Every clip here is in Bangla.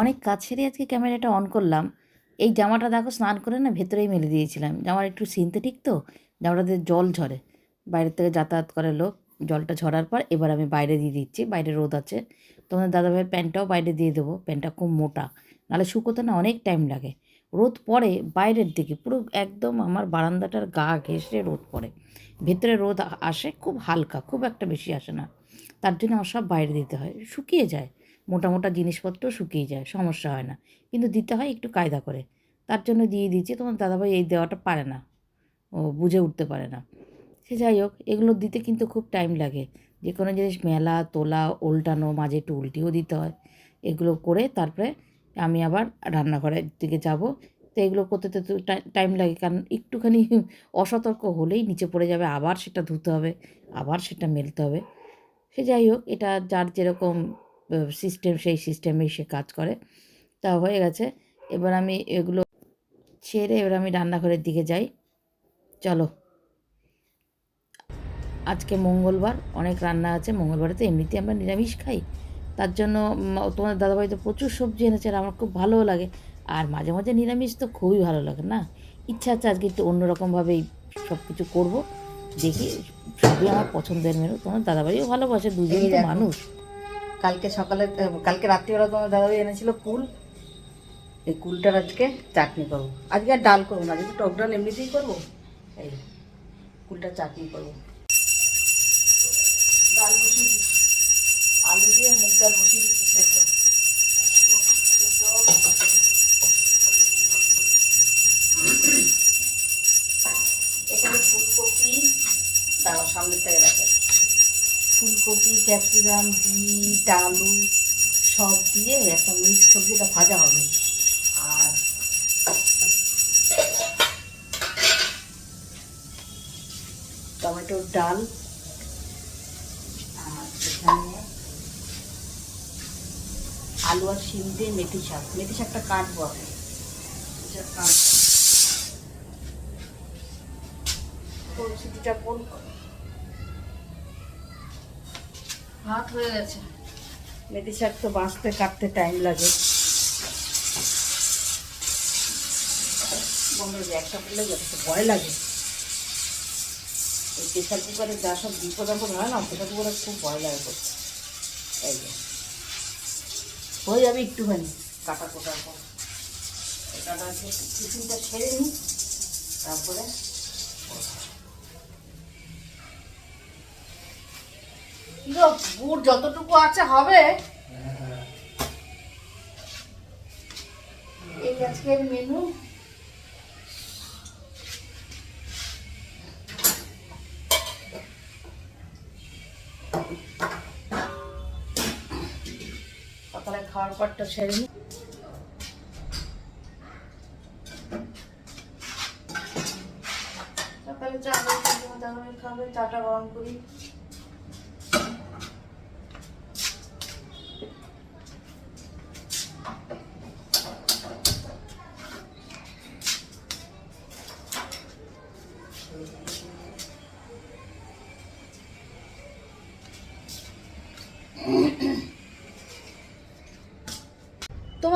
অনেক সেরে আজকে ক্যামেরাটা অন করলাম। এই জামাটা দেখো স্নান করে না ভেতরেই মেলে দিয়েছিলাম। জামার একটু সিনথেটিক তো, জামাটাতে জল ঝরে। বাইরের থেকে যাতায়াত করে লোক, জলটা ঝরার পর এবার আমি বাইরে দিয়ে দিচ্ছি, বাইরে রোদ আছে। তোমাদের দাদাভাইয়ের প্যান্টটাও বাইরে দিয়ে দেবো, প্যান্টটা খুব মোটা। নাহলে শুকোতে না অনেক টাইম লাগে। রোদ পড়ে বাইরের দিকে, পুরো একদম আমার বারান্দাটার গা ঘেঁষে রোদ পড়ে। ভেতরে রোদ আসে খুব হালকা, খুব একটা বেশি আসে না। তার জন্য আমার সব বাইরে দিতে হয়, শুকিয়ে যায়। মোটা মোটা জিনিসপত্র শুকিয়ে যায়, সমস্যা হয় না। কিন্তু দিতে হয় একটু কায়দা করে। তার জন্য দিয়ে দিচ্ছি, তোমার দাদাভাই এই দেওয়াটা পারে না। ও বুঝে উঠতে পারে না। সে যাই হোক, এগুলো দিতে কিন্তু খুব টাইম লাগে। যে কোনো জিনিস, মেলা, তোলা উল্টানো মাঝে একটু উল্টিও দিতে হয়। এগুলো করে তারপরে আমি আবার রান্নাঘরের দিকে যাব। তো এগুলো করতে তো টাইম লাগে। কারণ একটুখানি অসতর্ক হলেই নিচে পড়ে যাবে, আবার সেটা ধুতে হবে, আবার সেটা মেলতে হবে। সে যাই হোক, এটা যার যেরকম সিস্টেম সেই সিস্টেমেই সে কাজ করে। তা হয়ে গেছে। এবার আমি এগুলো ছেড়ে এবার আমি রান্নাঘরের দিকে যাই। চলো। আজকে মঙ্গলবার অনেক রান্না আছে। মঙ্গলবারে তো এমনিতে আমরা নিরামিষ খাই। তার জন্য তোমাদের দাদাভাই তো প্রচুর সবজি এনেছে আর আমার খুব ভালোও লাগে। আর মাঝে মাঝে নিরামিষ তো খুবই ভালো লাগে না? ইচ্ছা আছে আজকে একটু অন্যরকমভাবেই সব কিছু করব। দেখি সবই আমার পছন্দের মেনু। তোমার দাদাভাইও ভালোবাসে দুজনই তো মানুষ। কালকে সকালে কালকে রাত্রিবেলা তোমার দাদাভাই এনেছিল কুল। এই কুলটার আজকে চাটনি করব। আজকে আর ডাল করব না, আজকে টক ডাল এমনিতেই করব। এই কুলটা চাটনি করব। ডাল বসিয়ে আলু দিয়ে মুগ ডাল বসিয়ে। এখানে ফুলকপি, দাঁড়াও সামনের থেকে রাখে ফুলকপি, ক্যাপসিকাম, বিট, আলু সব দিয়ে একটা মিক্সড সবজিটা ভাজা হবে। আর টমেটোর ডাল। আর এখানে আলু আর শিম দিয়ে মেথি শাক। মেথি শাকটা কাটবো আমি। কাটবো। পরিস্থিতিটা কোন ভাত হয়ে গেছে। মেথি শাক তো বাঁচতে কাটতে টাইম লাগে। বন্ধু একটা করলে যথেষ্ট ভয় লাগে। ওই প্রেশার কুকারে যা সব বিপদ আপদ হয় না প্রেশার কুকারে খুব ভয় লাগে করতে। এই হয়ে যাবে একটুখানি, কাটা কোটার পর। কাটা টিফিনটা ছেড়ে নিই, তারপরে গুড় যতটুকু আছে হবে। এই আজকের মেনু সকালে খাওয়ার পরটা সেরে নিই সকালে চা খাবে, চাটা গরম করি।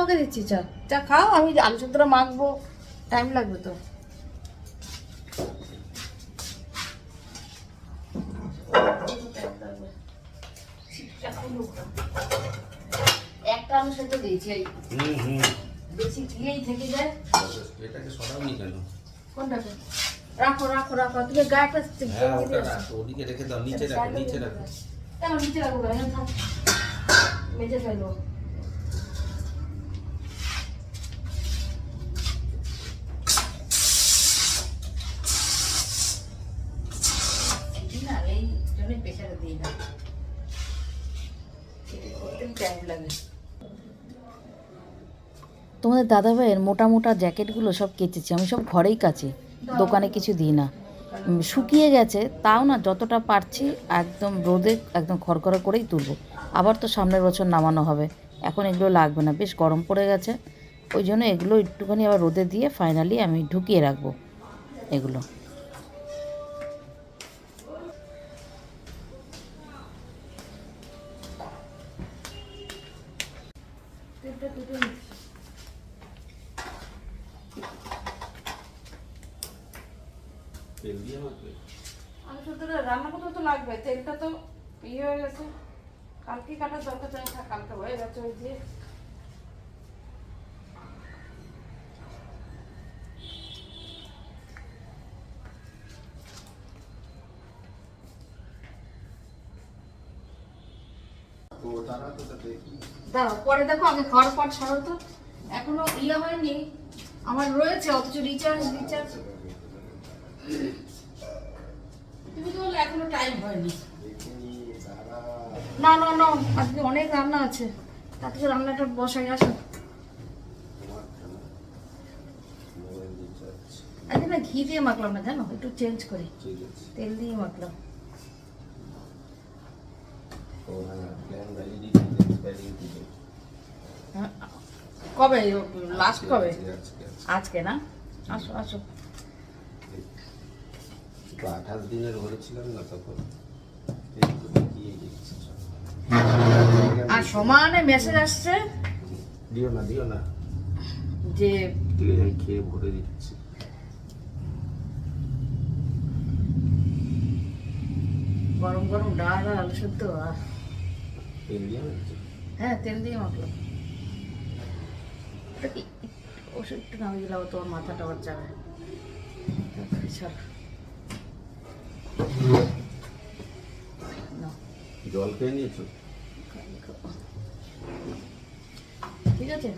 তোমাকে দিচ্ছি চা চা খাও আমি আলু সুতরা মাখবো। টাইম লাগবে তো। একটা আলু সেদ্ধ দিয়েছি হুম হুম। বেশি দিয়েই থেকে যায়। এটাকে সরাওনি কেন? কোনটাকে? রাখো রাখো রাখো। তুমি গায়েটা হ্যাঁ ওটা রাখো ওদিকে রেখে দাও নিচে রাখো নিচে রাখো। কেন নিচে রাখব মেজে টাইম লাগে। তোমাদের দাদাভাইয়ের মোটা মোটা জ্যাকেটগুলো সব কেচেছি আমি সব ঘরেই কাচি দোকানে কিছু দিই না। শুকিয়ে গেছে তাও না যতটা পারছি একদম রোদে একদম খড়খড়া করেই তুলবো। আবার তো সামনের বছর নামানো হবে এখন এগুলো লাগবে না বেশ গরম পড়ে গেছে। ওই জন্য এগুলো একটুখানি আবার রোদে দিয়ে ফাইনালি আমি ঢুকিয়ে রাখব এগুলো। তেল দিয়ে মাখবে? আমি শুধু রান্না করতে তো লাগবে তেলটা তো ইয়ে হয়ে গেছে। কালকে কাটার দরকার চাই কালকে হয়ে গেছে ওই দাঁড়াও পরে দেখো আগে খাওয়ার পর ছাড়ো তো। এখনও ইয়ে হয়নি আমার রয়েছে অথচ রিচার্জ রিচার্জ এখনও টাইম হয়নি। না না না আজকে অনেক রান্না আছে। তার থেকে রান্নাটা বসাই আসো আজকে না ঘি দিয়ে মাখলাম না জানো? একটু চেঞ্জ করি। তেল দিয়ে মাখলাম। ও হ্যাঁ হ্যাঁ, কবে? লাস্ট কবে আজকে না? আসো আসো। তো আঠাশ দিনের ভরেছিলাম না তখন। আর সমানে মেসেজ আসছে? দিও না দিও না। যে খেয়ে ভরে দিচ্ছি। গরম গরম ডাল আর আলু সেদ্ধ দিয়ে হ্যাঁ তেল দিয়ে মাখলাম। ওষুধ একটু নামিয়ে দিলাম তোমার মাথাটা আবার যাবে নাও, জল খেয়ে নিয়েছো? ঠিক আছে।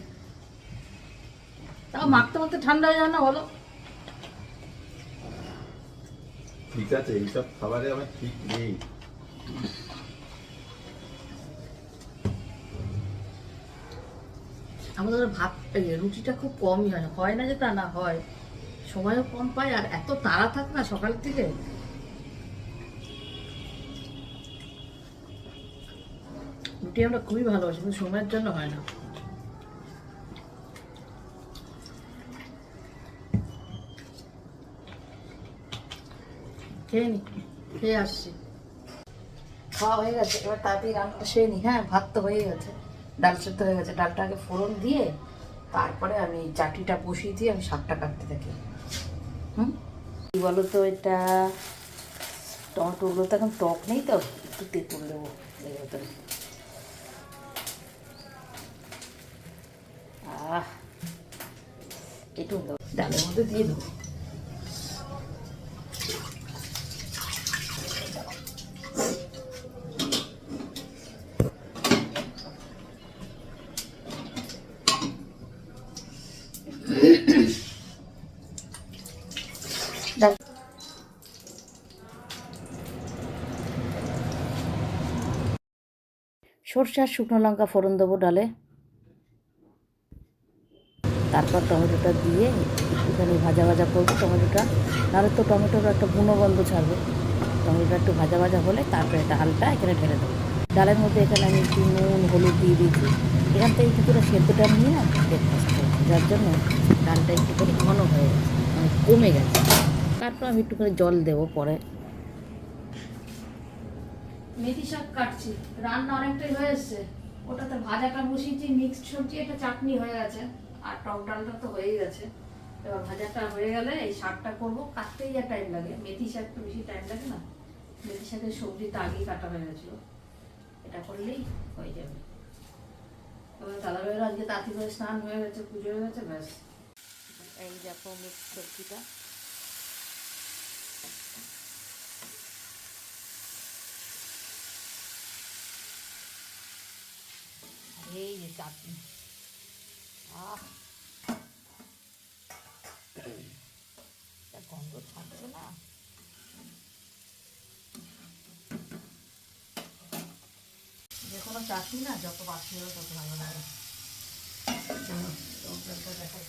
তাও মাখতে মাখতে ঠান্ডা হয়ে যাবে না বলো? ঠিক আছে এইসব খাবারে আমার ঠিক নেই। আমাদের ভাত রুটিটা খুব কমই হয় হয় না যে তা না হয় সময়ও কম পায় আর এত তাড়া থাক না সকাল থেকে। রুটি আমরা খুবই ভালোবাসি কিন্তু সময়ের জন্য হয় না। খেয়ে নি, খেয়ে আসছি। খাওয়া হয়ে গেছে, এবার তাড়াতাড়ি রান্নাটা সেরে নি হ্যাঁ ভাত তো হয়ে গেছে, ডাল সেদ্ধ হয়ে গেছে ডালটা আগে ফোড়ন দিয়ে তারপরে আমি চাটিটা বসিয়ে দিয়ে আমি শাকটা কাটতে থাকি। হুম? কি বলো তো এটা টমেটোগুলো তো এখন টক নেই তো, একটু তেঁতুল দেবো, এর ভেতরে। একটু ডালের মধ্যে দিয়ে দেবো সর্ষে শুকনো লঙ্কা ফোড়ন দেবো ডালে। তারপর টমেটোটা দিয়ে একটুখানি ভাজা ভাজা করব টমেটোটা। নাহলে তো টমেটোর একটা বুনো গন্ধ ছাড়বে। টমেটোটা একটু ভাজা ভাজা হলে তারপরে ডালটা এখানে ঢেলে দেবো। ডালের মধ্যে এখানে আমি একটু নুন, হলুদ দিয়ে দিয়েছি। এখান থেকে কিছুটা সেদ্ধটা নিয়ে না ব্রেকফাস্ট যার জন্য ডালটা একটুখানি ঘন হয়ে গেছে মানে কমে গেছে। তারপর আমি একটুখানি জল দেবো পরে। মেথি শাক কাটছি। রান্না অনেকটাই হয়ে এসছে। ওটাতে ভাজাটা বসিয়েছি, মিক্সড সবজি, একটা চাটনি হয়ে গেছে। আর টক ডালটা তো হয়েই গেছে। এবার ভাজাটা হয়ে গেলে এই শাকটা করব। কাটতেই যা টাইম লাগে। মেথি শাক তো বেশি টাইম লাগে না। মেথি শাকের সবজিটা আগেই কাটা হয়ে গেছিল। এটা করলেই হয়ে যাবে। এবার দাদাভাইয়ের আজকে তাঁতি করে স্নান হয়ে গেছে, পুজো হয়ে গেছে, ব্যাস। এই দেখো মিক্স সবজিটা। এই যে চাটনি। আহ। গন্ধ ছাড়ছে না? যে কোনো চাটনি না, যত বাসি হবে তত ভালো লাগে। দেখাই।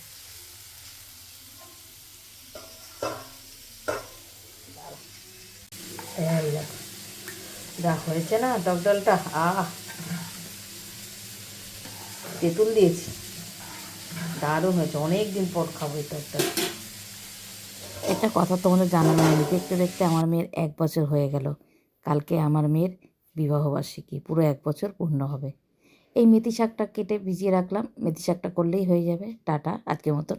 যা হয়েছে না ডালটা আহ। তেঁতুল দিয়েছি। দারুণ হয়েছে অনেক দিন পর খাব এই একটা। একটা কথা তোমাদের জানানো হয়নি, দেখতে দেখতে আমার মেয়ের এক বছর হয়ে গেল। কালকে আমার মেয়ের বিবাহবার্ষিকী, পুরো এক বছর পূর্ণ হবে। এই মেথি শাকটা কেটে ভিজিয়ে রাখলাম, মেথি শাকটা করলেই হয়ে যাবে। টাটা, আজকের মতো।